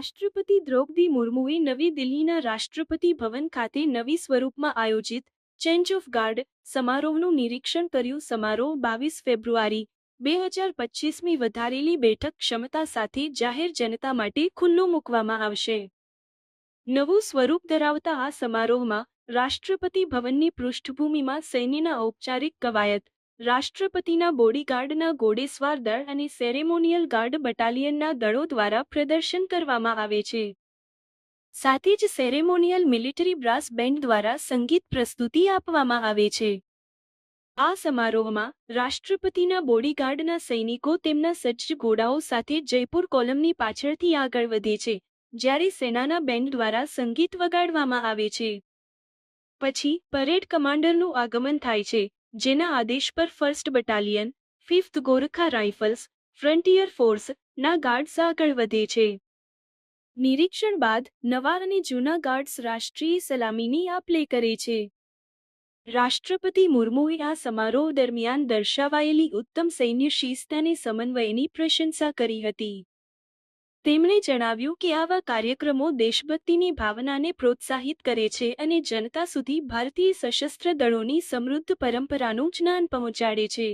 રાષ્ટ્રપતિ દ્રૌપદી મુર્મુએ નવી દિલ્હીના રાષ્ટ્રપતિ ભવન ખાતે નવી સ્વરૂપમાં આયોજિત ચેન્જ ઓફ ગાર્ડ સમારોહનું નિરીક્ષણ કર્યું. સમારોહ બાવીસ ફેબ્રુઆરી બે હજાર પચીસમી વધારેલી બેઠક ક્ષમતા સાથે જાહેર જનતા માટે ખુલ્લું મૂકવામાં આવશે. નવું સ્વરૂપ ધરાવતા આ સમારોહમાં રાષ્ટ્રપતિ ભવનની પૃષ્ઠભૂમિમાં સૈન્યના ઔપચારિક કવાયત રાષ્ટ્રપતિના બોડીગાર્ડના ઘોડેસવાર દળ અને સેરેમોનિયલ ગાર્ડ બટાલિયનના દળો દ્વારા પ્રદર્શન કરવામાં આવે છે. સાથે જ સેરેમોનિયલ મિલિટરી બ્રાસ બેન્ડ દ્વારા સંગીત પ્રસ્તુતિ આપવામાં આવે છે. આ સમારોહમાં રાષ્ટ્રપતિના બોડીગાર્ડના સૈનિકો તેમના સજ્જ ઘોડાઓ સાથે જયપુર કોલમની પાછળથી આગળ વધે છે, જ્યારે સેનાના બેન્ડ દ્વારા સંગીત વગાડવામાં આવે છે. પછી પરેડ કમાન્ડરનું આગમન થાય છે. જેના આદેશ પર first battalion fifth Gorkha rifles frontier force ના ગાર્ડ્સ આગળ વધે છે. નિરીક્ષણ બાદ નવા અને જૂના ગાર્ડ્સ રાષ્ટ્રીય સલામીની આપલે કરે છે. રાષ્ટ્રપતિ મુર્મુએ આ સમારોહ દરમિયાન દર્શાવાયેલી ઉત્તમ સૈન્ય શિસ્ત અને સમન્વયની પ્રશંસા કરી હતી. તેમણે જણાવ્યું કે આવા કાર્યક્રમો દેશભક્તિની ભાવનાને પ્રોત્સાહિત કરે છે અને જનતા સુધી ભારતીય સશસ્ત્ર દળોની સમૃદ્ધ પરંપરાનું જ્ઞાન પહોંચાડે છે.